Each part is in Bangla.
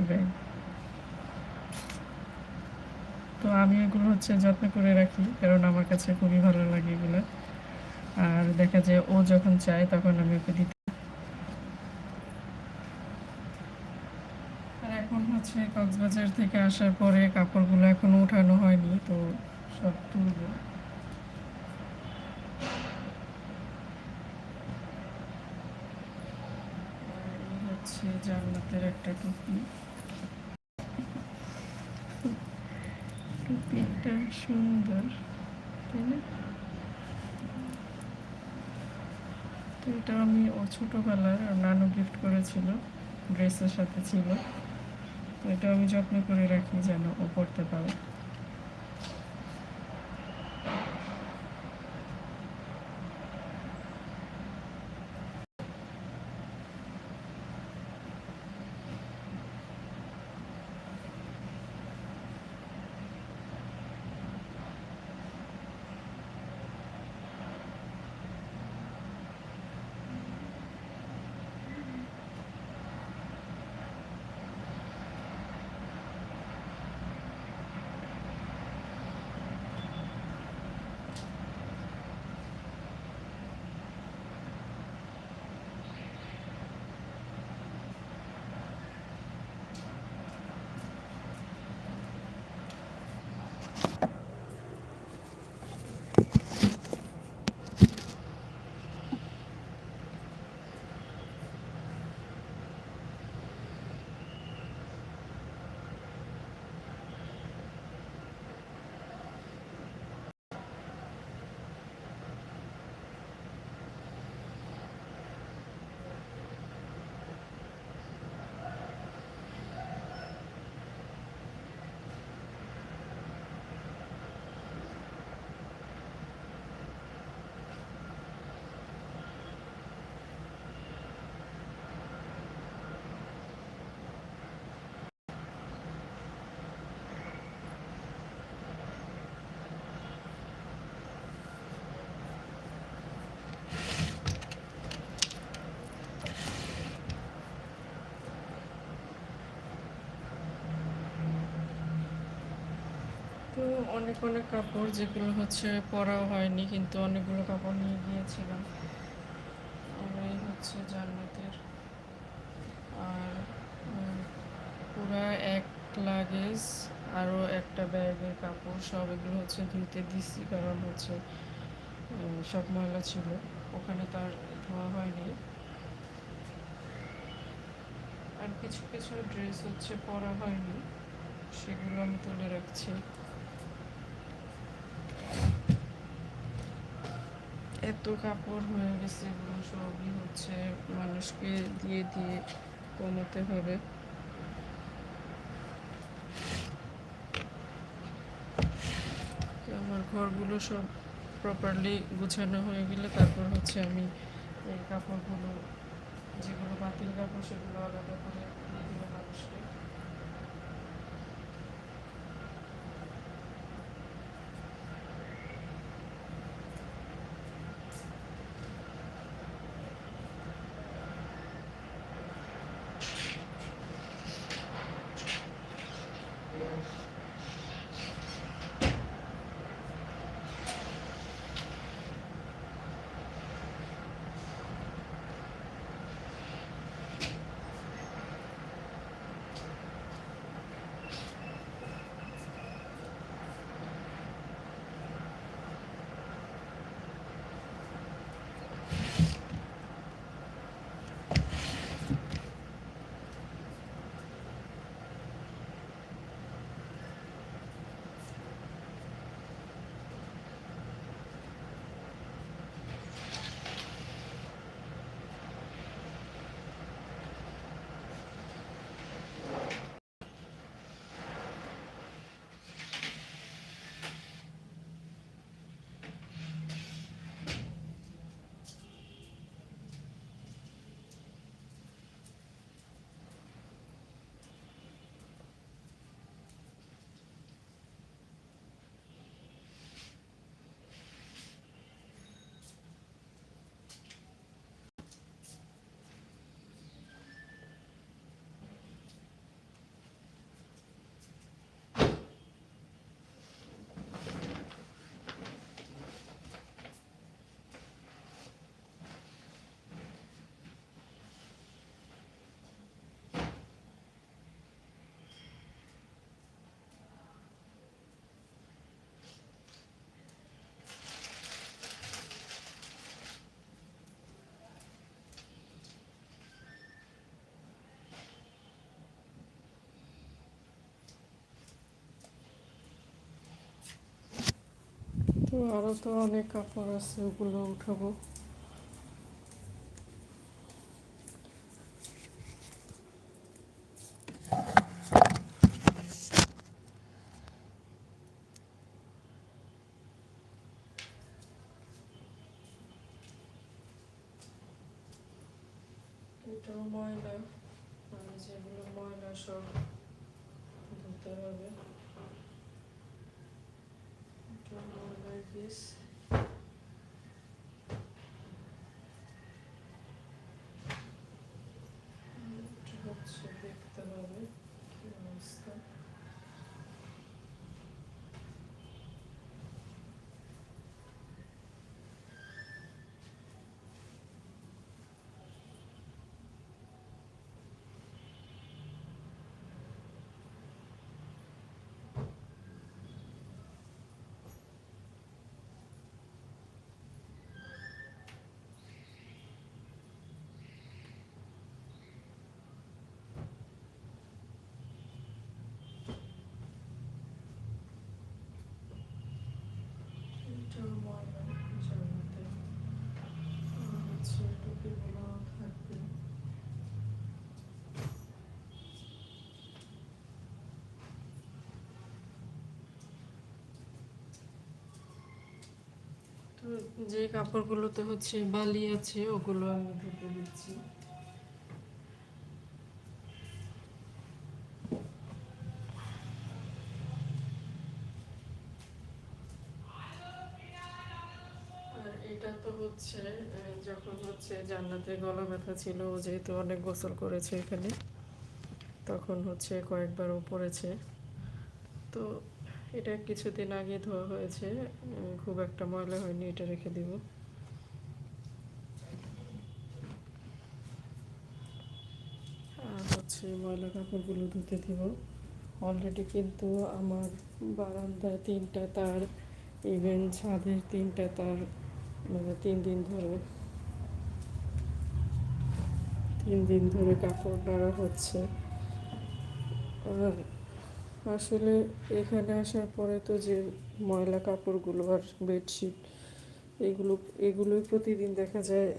একটি তো আমি এগুলো হচ্ছে যত্ন করে রাখি, কারণ আমার কাছে খুবই ভালো লাগে এগুলো। আর দেখা যায় ও যখন চায় তখন আমি ওকে দিতে। আর এখন হচ্ছে কক্সবাজার থেকে আসার পরে কাপড়গুলো এখনও উঠানো হয়নি, তো সব তুলবো। হচ্ছে জান্নাতের একটা টুপি। টুপিটা সুন্দর, তাই না? তো এটা আমি ও ছোটোবেলার নানু গিফট করেছিল ড্রেসের সাথে ছিল। তো এটা আমি যত্ন করে রাখি যেন ও পড়তে পারে। তো অনেক অনেক কাপড় যেগুলো হচ্ছে পরাও হয়নি, কিন্তু অনেকগুলো কাপড় নিয়ে গিয়েছিলাম। আর এই হচ্ছে জান্নাতের। আর পুরা এক লাগেজ, আরও একটা ব্যাগের কাপড়, সব এগুলো হচ্ছে ধুইতে দিছি, কারণ হচ্ছে সব ময়লা ছিল। ওখানে তার ধোয়া হয়নি। আর কিছু কিছু ড্রেস হচ্ছে পরা হয়নি, সেগুলো আমি তুলে রাখছি। এত কাপড় হয়ে গেছে, এগুলো সবই হচ্ছে মানুষকে দিয়ে দিয়ে কমাতে হবে। আমার ঘরগুলো সব প্রপারলি গুছানো হয়ে গেলে তারপর হচ্ছে আমি এই কাপড়গুলো, যেগুলো বাতিল কাপড় সেগুলো আলাদা করে তো আরও তো অনেক কাপড় আছে, ওগুলো উঠাবো। এটাও ময়লা মানে যেগুলো ময়লা সব ধুতে হবে। Yes. যে কাপড়গুলোতে হচ্ছে বালি আছে, ওগুলো আমি ধুতে দিচ্ছি এটা তো হচ্ছে যখন হচ্ছে গলা ব্যথা ছিল যেহেতু অনেক গোসল করেছে এখানে, তখন হচ্ছে তো এটা কিছুদিন আগে ধোয়া হয়েছে। খুব একটা ময়লা হয়নি, এটা রেখে দিব। আর হচ্ছে ময়লা কাপড়গুলো ধুতে দিব। অলরেডি কিন্তু আমার বারান্দায় তিনটা তার ইভেন ছাদের তিনটা তার মানে তিন দিন ধরে। তিন দিন ধরে কাপড় নাড়া হচ্ছে। আর আসলে এখানে আসার পরে তো যে ময়লা কাপড়গুলো আর বেডশিট, এগুলো, এগুলোই প্রতিদিন দেখা যায়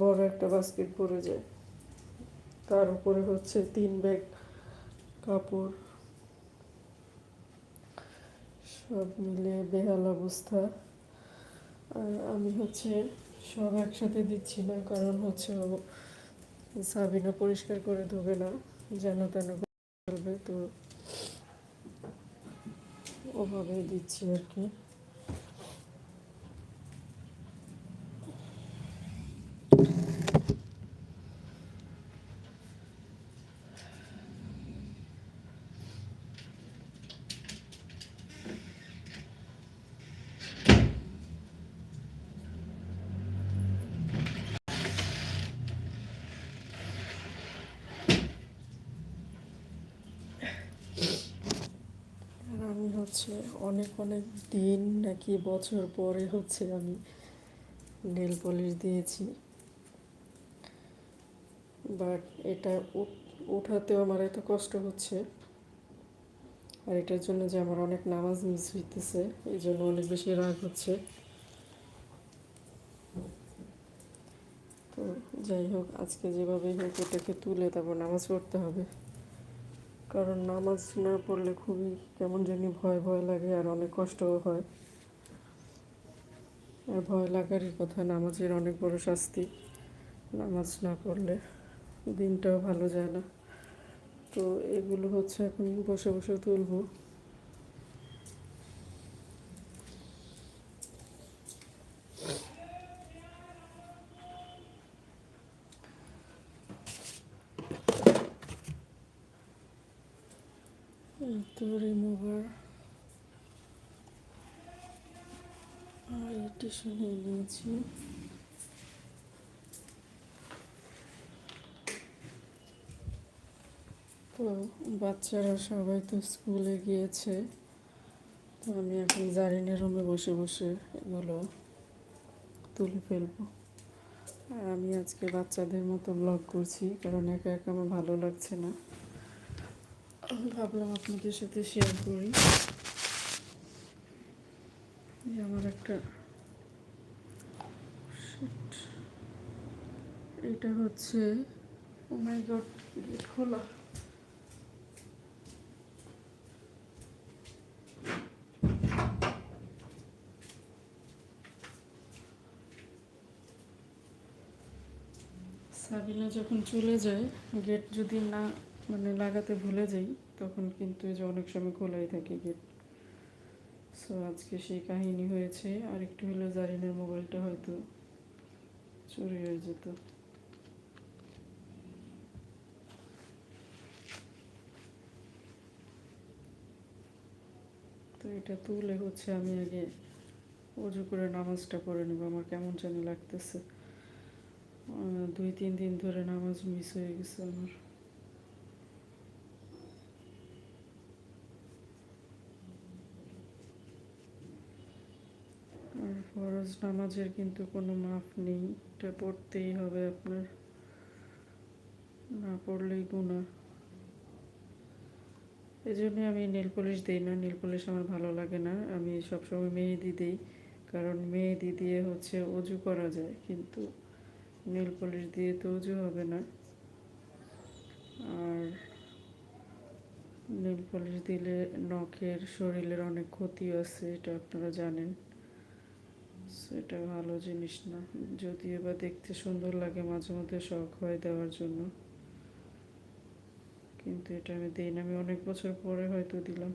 বড় একটা বাস্কেট পরে যায়। তার উপরে হচ্ছে তিন ব্যাগ কাপড়। সব মিলে বেহাল অবস্থা। আর আমি হচ্ছে সব একসাথে দিচ্ছি না, কারণ হচ্ছে ও সাবিনা পরিষ্কার করে ধোবে না, যেন তেন ফেলবে তো ওভাবেই দিচ্ছি আর কি আর আমি হচ্ছে অনেক অনেক দিন নাকি বছর পরে হচ্ছে আমি নেল পলিশ দিয়েছি। বাট এটা উঠাতেও আমার এত কষ্ট হচ্ছে। আর এটার জন্য যে আমার অনেক নামাজ মিস হইতেছে, এই জন্য অনেক বেশি রাগ হচ্ছে। তো যাই হোক, আজকে যেভাবেই হোক এটাকে তুলে তারপর নামাজ পড়তে হবে। কারণ নামাজ না পড়লে খুবই কেমন জানি ভয় ভয় লাগে আর অনেক কষ্টও হয়। আর ভয় লাগারই কথা, নামাজের অনেক বড় শাস্তি। নামাজ না পড়লে দিনটাও ভালো যায় না। তো এগুলো হচ্ছে এখন বসে বসে তুলবো। তো রিমুভার আর টিস্যু নিয়ে নিয়েছি তো বাচ্চারা সবাই তো স্কুলে গিয়েছে, তো আমি এখন জারিনের রুমে বসে বসে এগুলো তুলে ফেলব। আর আমি আজকে বাচ্চাদের মতো ব্লগ করছি, কারণ একা একা আমার ভালো লাগছে না। ভাবলাম আপনাদের সাথে শেয়ার করি যে আমার একটা. এটা হচ্ছে ও মাই গড গেট খোলা সাবিনা যখন চলে যায় গেট যদি না মানে লাগাতে ভুলে যাই, তখন কিন্তু যে অনেক সময় খোলাই থাকে গেট সো আজকে সেই কাহিনী হয়েছে আর একটু হলে জারিনের মোবাইলটা হয়তো চুরি হয়ে যেত। তো এটা তুলে হচ্ছে আমি আগে অজু করে নামাজটা পড়ে নেব, আমার কেমন জানি লাগতেছে। দুই, তিন দিন ধরে নামাজ মিস হয়ে গেছে আমার আর ফরজ নামাজের কিন্তু কোনো মাপ নেই। এটা পড়তেই হবে আপনার। না পড়লেই গুণা এই জন্যে আমি নেল পলিশ দিই না। নেল পলিশ আমার ভালো লাগে না। আমি সবসময় মেহেদি দিই। কারণ মেহেদি দিয়ে হচ্ছে অজু করা যায়। কিন্তু নেল পলিশ দিয়ে তো উজু হবে না। আর নেল পলিশ দিলে নখের শরীরের অনেক ক্ষতি আছে, এটা আপনারা জানেন। সেটা ভালো জিনিস না। যদিও বা দেখতে সুন্দর লাগে, মাঝে মধ্যে শখ হয় দেওয়ার জন্য। কিন্তু এটা আমি দিই না আমি অনেক বছর পরে হয়তো দিলাম।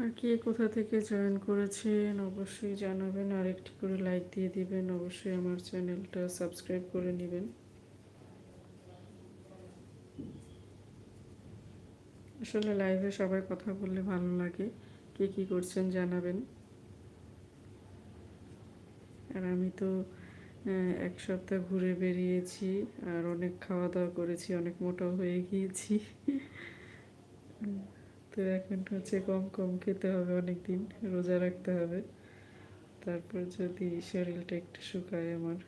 আর কে কোথা থেকে জয়েন করেছেন, অবশ্যই জানাবেন। আর একটি করে লাইক দিয়ে দিবেন। অবশ্যই আমার চ্যানেলটা সাবস্ক্রাইব করে নেবেন। আসলে লাইভে সবাই কথা বললে ভালো লাগে। কে কী করছেন জানাবেন। আর আমি তো এক সপ্তাহ ঘুরে বেরিয়েছি আর অনেক খাওয়া দাওয়া করেছি, অনেক মোটাও হয়ে গিয়েছি। তো এখন হচ্ছে কম কম খেতে হবে অনেক দিন রোজা রাখতে হবে। তারপর যদি শরীরটা একটু শুকায় আমার।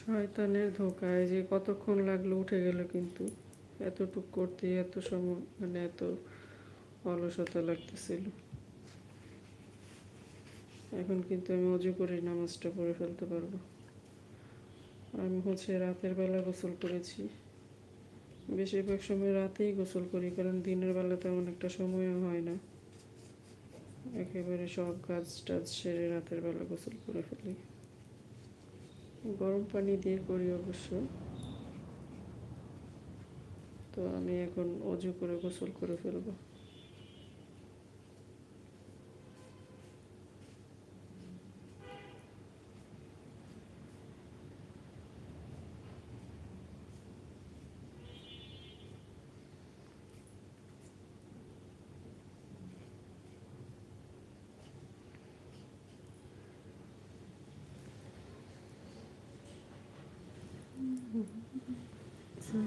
শয়তানের ধোকায় যে কতক্ষণ লাগল উঠে গেল কিন্তু। এতটুক করতে এত সময় মানে এত অলসতা লাগতেছিল। এখন কিন্তু আমি অজু করে নামাজটা পড়ে ফেলতে পারব। আমি হচ্ছে রাতের বেলা গোসল করেছি। বেশিরভাগ সময় রাতেই গোসল করি, কারণ দিনের বেলা তেমন একটা সময়ও হয় না। একেবারে সব কাজ টাজ সেরে রাতের বেলা গোসল করে ফেলি। গরম পানি দিয়ে করি অবশ্য। তো আমি এখন অজু করে গোসল করে ফেলব।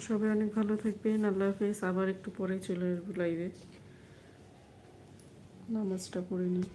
সবাই অনেক ভালো থাকবেন, আল্লাহ হাফেজ। আবার একটু পরে চলে আসব লাইভে নামাজটা পড়ে নিই